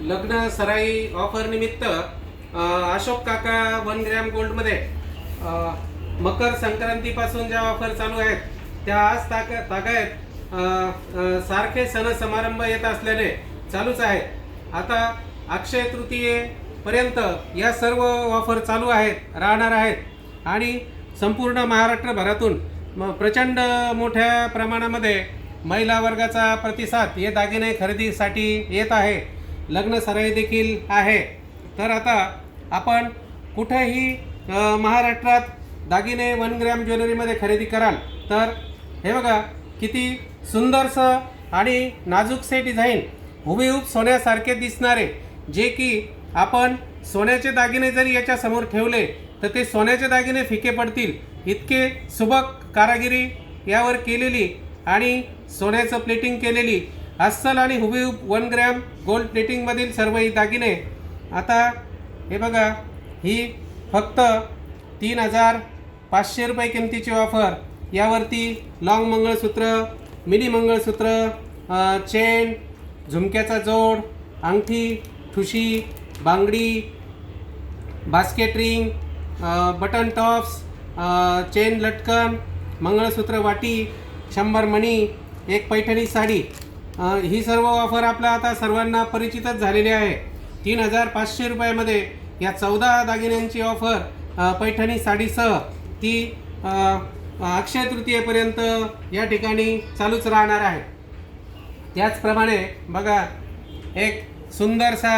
लग्न सराई ऑफर निमित्त अशोक काका वन ग्रॅम गोल्डमध्ये मकर संक्रांतीपासून ज्या ऑफर चालू आहेत त्या आज ताक तागायत सारखे सण समारंभ येत असल्याने चालूच आहेत आता अक्षय तृतीयेपर्यंत या सर्व ऑफर चालू आहेत राहणार आहेत. आणि संपूर्ण महाराष्ट्रभरातून म- प्रचंड मोठ्या प्रमाणामध्ये महिला वर्गाचा प्रतिसाद हे दागिने खरेदीसाठी येत आहे. लग्न सराई देखील आहे. तर आता आपण कुठेही महाराष्ट्रात दागिने वन ग्रॅम ज्वेलरीमध्ये खरेदी कराल तर हे बघा किती सुंदरसं आणि नाजूकसे डिझाईन हुबेहूब सोन्यासारखे दिसणारे. जे की आपण सोन्याचे दागिने जरी याच्या समोर ठेवले तर ते सोन्याचे दागिने फिके पडतील. इतके सुबक कारागिरी यावर केलेली आणि सोन्याचं प्लेटिंग केलेली. अस्सल आणि हुबेहूब वन ग्रॅम गोल्ड प्लेटिंगमधील सर्व ही दागिने. आता हे बघा ही फक्त तीन हजार पाचशे रुपये किमतीची ऑफर यावरती लॉंग मंगळसूत्र मिनी मंगळसूत्र चेन झुमक्याचा जोड अंगठी ठुशी बांगडी basket ring button tops chain लटकन मंगळसूत्र वाटी शंभर मणी एक पैठणी साडी. ही सर्व ऑफर आपल्या आता सर्वांना परिचितच झालेली आहे. तीन हजार पाचशे रुपयामध्ये या चौदा दागिन्यांची ऑफर पैठणी साडीसह ती अक्षय तृतीयेपर्यंत या ठिकाणी चालूच राहणार आहे. त्याचप्रमाणे बघा एक सुंदरसा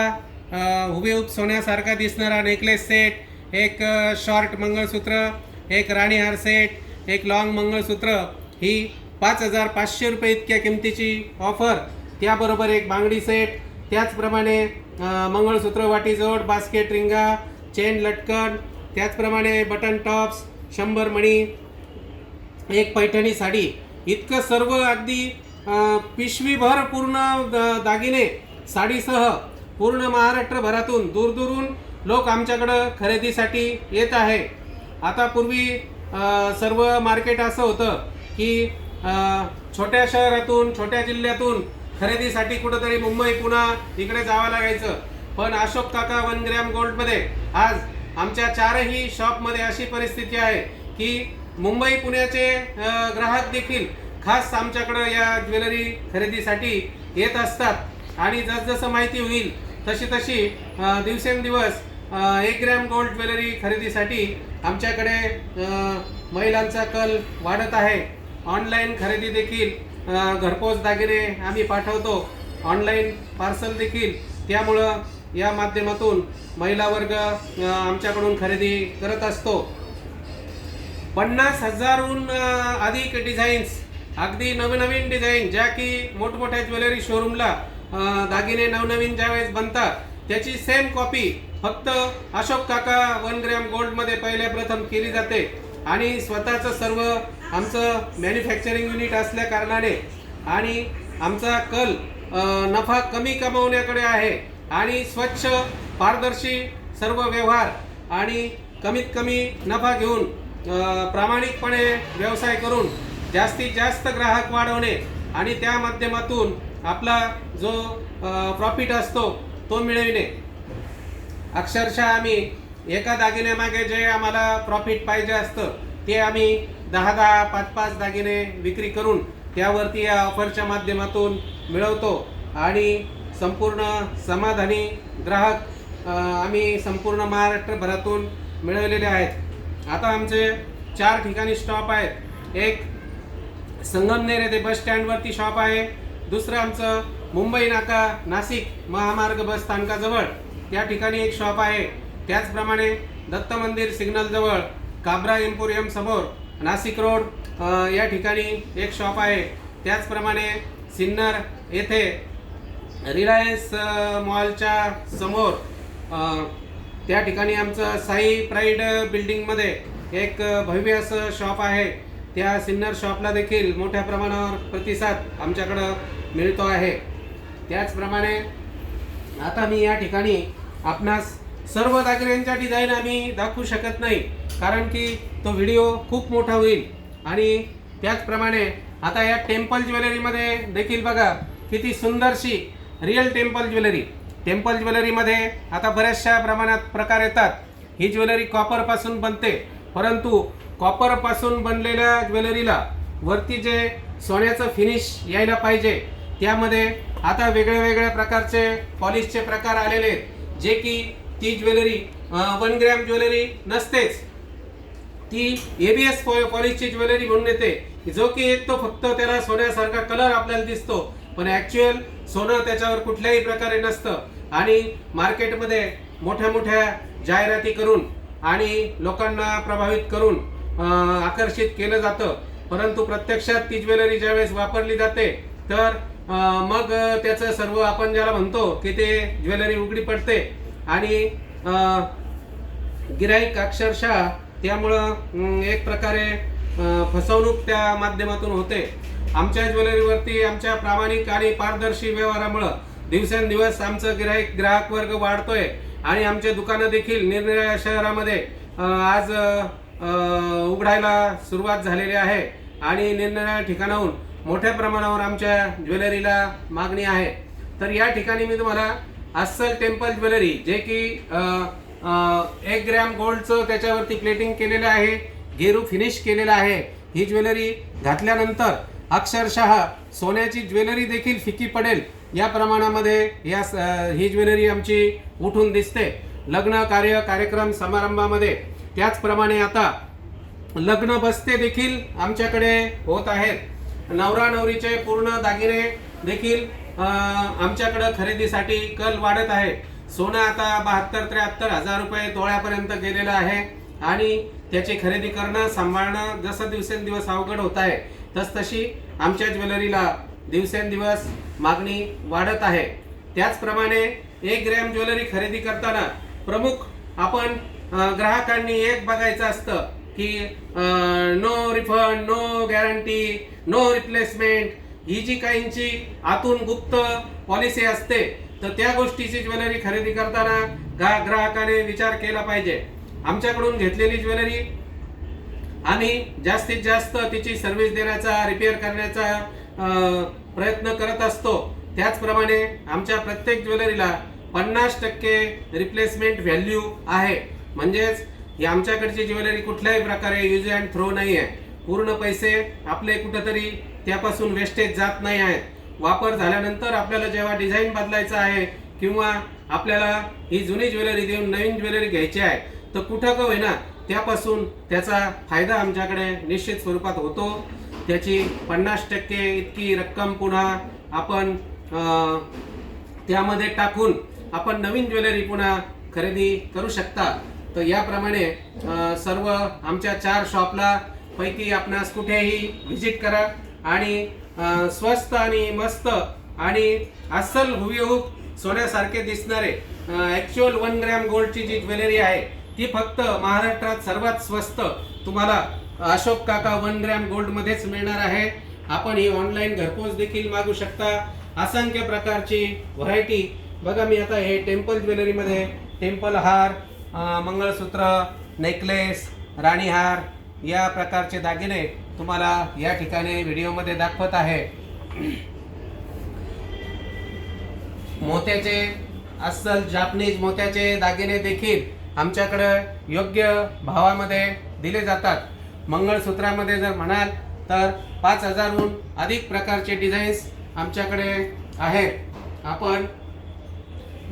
हुबेहूब सोन्यासारखा दिसणारा नेकलेस सेट एक शॉर्ट मंगळसूत्र एक राणीहार सेट एक लॉंग मंगळसूत्र ही पाच हजार पाचशे रुपये इतक्या किमतीची ऑफर त्याबरोबर एक बांगडी सेट त्याचप्रमाणे मंगळसूत्र वाटीजोड बास्केट रिंगा चेन लटकन. त्याचप्रमाणे बटन टॉप्स शंभर मणी एक पैठणी साडी. इतकं सर्व अगदी पिशवीभर पूर्ण द- दागिने साडीसह पूर्ण महाराष्ट्रभरातून दूरदूरून लोक आमच्याकडं खरेदीसाठी येत आहे. आता पूर्वी सर्व मार्केट असं होतं की छोट्या शहरातून छोट्या जिल्ह्यातून खरेदीसाठी कुठंतरी मुंबई पुणा इकडे जावं लागायचं. पण अशोक काका वन ग्रॅम गोल्डमध्ये. आज आमच्या चारही शॉपमध्ये अशी परिस्थिती आहे की मुंबई पुण्याचे ग्राहक देखील खास आमच्याकडं या ज्वेलरी खरेदीसाठी येत असतात. आणि जसजसं माहिती होईल तशी तशी दिवसेंदिवस एक ग्रॅम गोल्ड ज्वेलरी खरेदीसाठी आमच्याकडे महिलांचा कल वाढत आहे. ऑनलाईन खरेदी देखील घरपोच दागिने आम्ही पाठवतो. ऑनलाईन पार्सल देखील. त्यामुळं या माध्यमातून महिला वर्ग आमच्याकडून खरेदी करत असतो. पन्नास हजारहून अधिक डिझाईन्स अगदी नवनवीन डिझाईन ज्या की मोठमोठ्या ज्वेलरी शोरूमला दागिने नवनवीन ज्यावेळेस बनतात त्याची सेम कॉपी फक्त अशोक काका वन ग्रॅम गोल्डमध्ये पहिल्या प्रथम केली जाते. आणि स्वतःचं सर्व आमचं मॅन्युफॅक्चरिंग युनिट असल्या कारणाने आणि आमचा कल नफा कमी कमवण्याकडे आहे आणि स्वच्छ पारदर्शी सर्व व्यवहार आणि कमीत कमी नफा घेऊन प्रामाणिकपणे व्यवसाय करून जास्तीत जास्त ग्राहक वाढवणे आणि त्या माध्यमातून आपला जो प्रॉफिट असतो तो मिळविणे. अक्षरशः आम्ही एका दागिन्यामागे जे आम्हाला प्रॉफिट पाहिजे असतं ते आम्ही दहा दहा पाच पाच दागिने विक्री करून त्यावरती या ऑफरच्या माध्यमातून मिळवतो. आणि संपूर्ण समाधानी ग्राहक आम्ही संपूर्ण महाराष्ट्रभरातून मिळवलेले आहेत. आता आमचे चार ठिकाणी स्टॉप आहेत. एक संगमनेर येथे बस स्टँडवरती शॉप आहे. दुसरं आमचं मुंबई नाका नाशिक महामार्ग बस स्थानकाजवळ. त्या ठिकाणी एक शॉप आहे. त्याचप्रमाणे दत्त मंदिर सिग्नलजवळ काब्रा एम्पोरियम समोर नाशिक रोड या ठिकाणी एक शॉप आहे. त्याचप्रमाणे सिन्नर येथे रिलायन्स मॉलच्या समोर त्या ठिकाणी आमचं साई प्राईड बिल्डिंगमध्ये एक भव्य असं शॉप आहे. त्या सिन्नर शॉपला देखील मोठ्या प्रमाणावर प्रतिसाद आमच्याकडं मिळतो आहे. त्याचप्रमाणे आता मी या ठिकाणी आपणास सर्व दागिन्यांच्या डिझाईन आम्ही दाखवू शकत नाही. कारण की तो व्हिडिओ खूप मोठा होईल. आणि त्याचप्रमाणे आता या टेम्पल ज्वेलरीमध्ये देखील बघा किती सुंदरशी रिअल टेम्पल ज्वेलरी टेम्पल ज्वेलरीमध्ये आता बऱ्याचशा प्रमाणात प्रकार येतात. ही ज्वेलरी कॉपरपासून बनते. परंतु कॉपरपासून बनलेल्या ज्वेलरीला वरती जे सोन्याचं फिनिश यायला पाहिजे त्यामध्ये आता वेगळ्या वेगळ्या प्रकारचे पॉलिशचे प्रकार आलेले आहेत. जे की ती ज्वेलरी वन ग्रॅम ज्वेलरी नसतेच. ती एबीएस पॉलिशची ज्वेलरी म्हणून येते. जो की एक तो फक्त त्याला सोन्यासारखा कलर आपल्याला दिसतो. पण ऍक्च्युअल सोनं त्याच्यावर कुठल्याही प्रकारे नसतं. आणि मार्केटमध्ये मोठ्या मोठ्या जाहिराती करून आणि लोकांना प्रभावित करून आकर्षित केलं जातं. परंतु प्रत्यक्षात ती ज्वेलरी ज्यावेळेस वापरली जाते तर मग त्याचं सर्व आपण ज्याला म्हणतो की ते ज्वेलरी उघडी पडते. आणि गिराईक अक्षरशः त्यामुळं एक प्रकारे फसवणूक त्या माध्यमातून होते. आमच्या ज्वेलरीवरती आमच्या प्रामाणिक आणि पारदर्शी व्यवहारामुळं दिवसेंदिवस आमचं गिराईक ग्राहक वर्ग वाढतोय आणि आमचे दुकानं देखील निरनिराळ्या शहरामध्ये आज उघडायला सुरुवात झालेली आहे आणि निरनिराळ्या ठिकाणाहून मोठ्या प्रमाणावर आमच्या ज्वेलरीला मागणी आहे. तर या ठिकाणी मी तुम्हाला अस्सल टेम्पल ज्वेलरी जे की एक ग्रॅम गोल्डचं त्याच्यावरती प्लेटिंग केलेलं आहे. गेरू फिनिश केलेलं आहे. ही ज्वेलरी घातल्यानंतर अक्षरशः सोन्याची ज्वेलरी देखील फिकी पडेल. या प्रमाणामध्ये या स- ही ज्वेलरी आमची उठून दिसते. लग्न कार्य कार्यक्रम समारंभामध्ये. त्याचप्रमाणे आता लग्न बसते देखील आमच्याकडे होत आहेत. नवरा नवरीचे पूर्ण दागिने देखील आमच्याकडं खरेदीसाठी कल वाढत आहे. सोनं आता बहात्तर त्र्याहत्तर हजार रुपये तोळ्यापर्यंत गेलेलं आहे. आणि त्याची खरेदी करणं सांभाळणं जसं दिवसेंदिवस अवघड होत आहे तस तशी आमच्या ज्वेलरीला दिवसेंदिवस मागणी वाढत आहे. त्याचप्रमाणे एक ग्रॅम ज्वेलरी खरेदी करताना प्रमुख आपण ग्राहकांनी एक बघायचं असतं की no refund no guarantee no replacement ही जी काहींची आतून गुप्त पॉलिसी असते तर त्या गोष्टीची ज्वेलरी खरेदी करताना गा- ग्राहकाने विचार केला पाहिजे. आमच्याकडून घेतलेली ज्वेलरी आम्ही जास्तीत जास्त तिची सर्व्हिस देण्याचा रिपेअर करण्याचा प्रयत्न करत असतो. त्याचप्रमाणे आमच्या प्रत्येक ज्वेलरीला पन्नास टक्के रिप्लेसमेंट व्हॅल्यू आहे. म्हणजेच ही आमच्याकडची ज्वेलरी कुठल्याही प्रकारे यूज अँड थ्रो नाही आहे पूर्ण पैसे आपले कुठंतरी त्यापासून वेस्टेज जात नाही आहेत. वापर झाल्यानंतर आपल्याला जेव्हा डिझाईन बदलायचं आहे किंवा आपल्याला ही जुनी ज्वेलरी देऊन नवीन ज्वेलरी घ्यायची आहे तर कुठं का होईना त्यापासून त्याचा फायदा आमच्याकडे निश्चित स्वरूपात होतो. त्याची पन्नास टक्के इतकी रक्कम पुन्हा आपण त्यामध्ये टाकून आपण नवीन ज्वेलरी पुन्हा खरेदी करू शकता. तर याप्रमाणे सर्व आमच्या चार शॉपला पैकी आपणास कुठेही व्हिजिट करा आणि स्वस्त आणि मस्त आणि अस्सल हुबेहूब सोन्यासारखे दिसणारे ॲक्च्युअल वन ग्रॅम गोल्डची जी ज्वेलरी आहे ती फक्त महाराष्ट्रात सर्वात स्वस्त तुम्हाला अशोक काका वन ग्रॅम गोल्डमध्येच मिळणार आहे. आपण ही ऑनलाईन घरपोच देखील मागू शकता. असंख्य प्रकारची व्हरायटी बघा मी आता हे टेम्पल ज्वेलरीमध्ये टेम्पल हार मंगळसूत्र नेकलेस राणीहार या प्रकारचे दागिने तुम्हाला या ठिकाणी व्हिडिओमध्ये दाखवत आहे. मोत्याचे अस्सल जापनीज मोत्याचे दागिने देखील आमच्याकडे योग्य भावामध्ये दिले जातात. मंगळसूत्रामध्ये जर म्हणाल तर पाच हजारहून अधिक प्रकारचे डिझाईन्स आमच्याकडे आहेत. आपण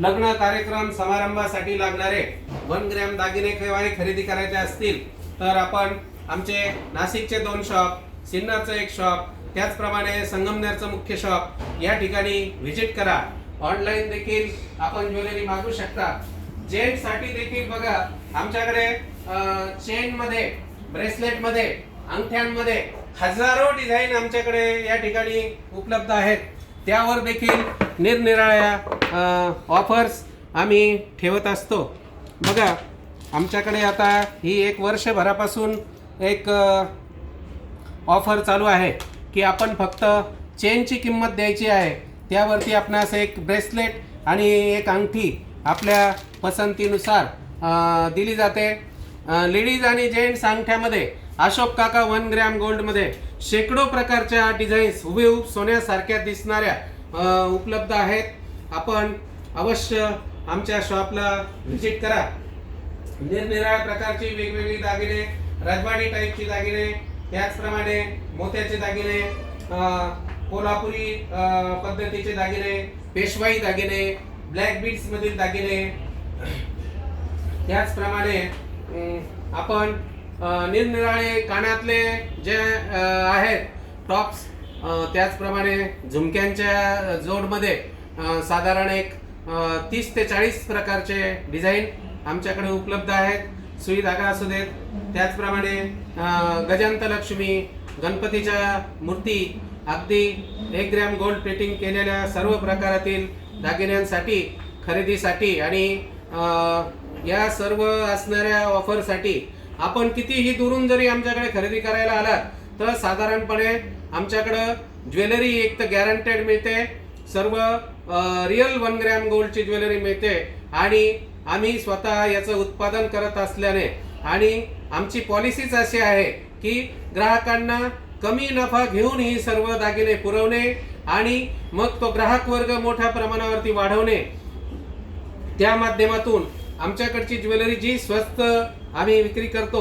लग्न कार्यक्रम समारंभासाठी लागणारे वन ग्रॅम दागिने केव्हाही खरेदी करायचे असतील तर आपण आमचे नाशिकचे दोन शॉप सिन्नरचं एक शॉप त्याचप्रमाणे संगमनेरचं मुख्य शॉप या ठिकाणी व्हिजिट करा. ऑनलाईन देखील आपण ज्वेलरी मागू शकता. जेंट्ससाठी देखील बघा आमच्याकडे चेनमध्ये ब्रेसलेटमध्ये अंगठ्यांमध्ये हजारो डिझाईन आमच्याकडे या ठिकाणी उपलब्ध आहेत. त्यावर देखील निरनिराळ्या ऑफर्स आम्ही ठेवत असतो. बघा आमच्याकडे आता ही एक वर्षभरापासून एक ऑफर चालू आहे की आपण फक्त चेनची किंमत द्यायची आहे. त्यावरती आपणास एक ब्रेसलेट आणि एक अंगठी आपल्या पसंतीनुसार दिली जाते. लेडीज आणि जेंट्स अंगठ्यामध्ये अशोक काका वन ग्रॅम गोल्डमध्ये शेकडो प्रकारच्या डिझाईन्स हुबेहूब सोन्यासारख्या दिसणाऱ्या उपलब्ध आहेत. आपण अवश्य आमच्या शॉपला व्हिजिट करा. निरनिराळ्या प्रकारची वेगवेगळी दागिने राजवाडी टाईपची दागिने त्याचप्रमाणे मोत्याचे दागिने कोल्हापुरी पद्धतीचे दागिने पेशवाई दागिने ब्लॅक बीड्समधील दागिने. त्याचप्रमाणे आपण निरनिराळे कानातले जे आहेत टॉप्स त्याचप्रमाणे झुमक्यांच्या जोडमध्ये साधारण एक तीस ते चाळीस प्रकारचे डिझाईन आमच्याकडे उपलब्ध आहेत. सुई धागा असू देत त्याचप्रमाणे गजांत लक्ष्मी गणपतीच्या मूर्ती अगदी एक ग्रॅम गोल्ड प्लेटिंग केलेल्या सर्व प्रकारातील दागिन्यांसाठी खरेदीसाठी आणि या सर्व असणाऱ्या ऑफरसाठी आपण कितीही दुरून जरी आमच्याकडे खरेदी करायला आलात तर साधारणपणे आमच्याकडं ज्वेलरी एक तर गॅरंटेड मिळते सर्व रिअल वन ग्रॅम गोल्डची ज्वेलरी मिळते आणि आम्ही स्वतः याचं उत्पादन करत असल्याने. आणि आमची पॉलिसीच अशी आहे की ग्राहकांना कमी नफा घेऊन ही सर्व दागिने पुरवणे आणि मग तो ग्राहक वर्ग मोठ्या प्रमाणावरती वाढवणे. त्या माध्यमातून आमच्याकडची ज्वेलरी जी स्वस्त आम्ही विक्री करतो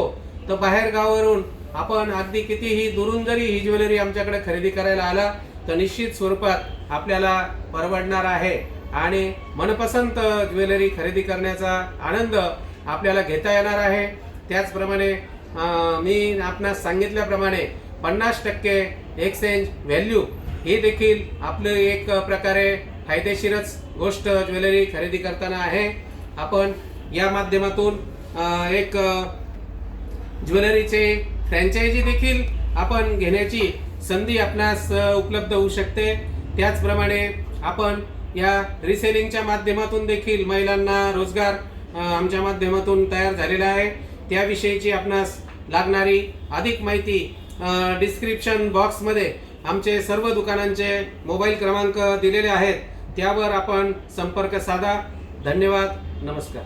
तर बाहेर गावावरून आपण अगदी कितीही दुरून जरी ही ज्वेलरी आमच्याकडे खरेदी करायला आला तर निश्चित स्वरूपात आपल्याला परवडणार आहे. आणि मनपसंत ज्वेलरी खरेदी करण्याचा आनंद आपल्याला घेता येणार आहे. त्याचप्रमाणे मी आपणास सांगितल्याप्रमाणे पन्नास टक्के एक्सचेंज व्हॅल्यू ही देखील आपलं एक प्रकारे फायदेशीरच गोष्ट ज्वेलरी खरेदी करताना आहे. आपण या माध्यमातून एक ज्वेलरीचे फ्रँचायझी देखील आपण घेण्याची संधी आपणास उपलब्ध होऊ शकते. त्याचप्रमाणे आपण या रिसेलिंगच्या माध्यमातून देखील महिलांना रोजगार आमच्या माध्यमातून तयार झालेला आहे. त्याविषयीची आपणास लागणारी अधिक माहिती डिस्क्रिप्शन बॉक्समध्ये आमचे सर्व दुकानांचे मोबाईल क्रमांक दिलेले आहेत. त्यावर आपण संपर्क साधा. धन्यवाद. नमस्कार.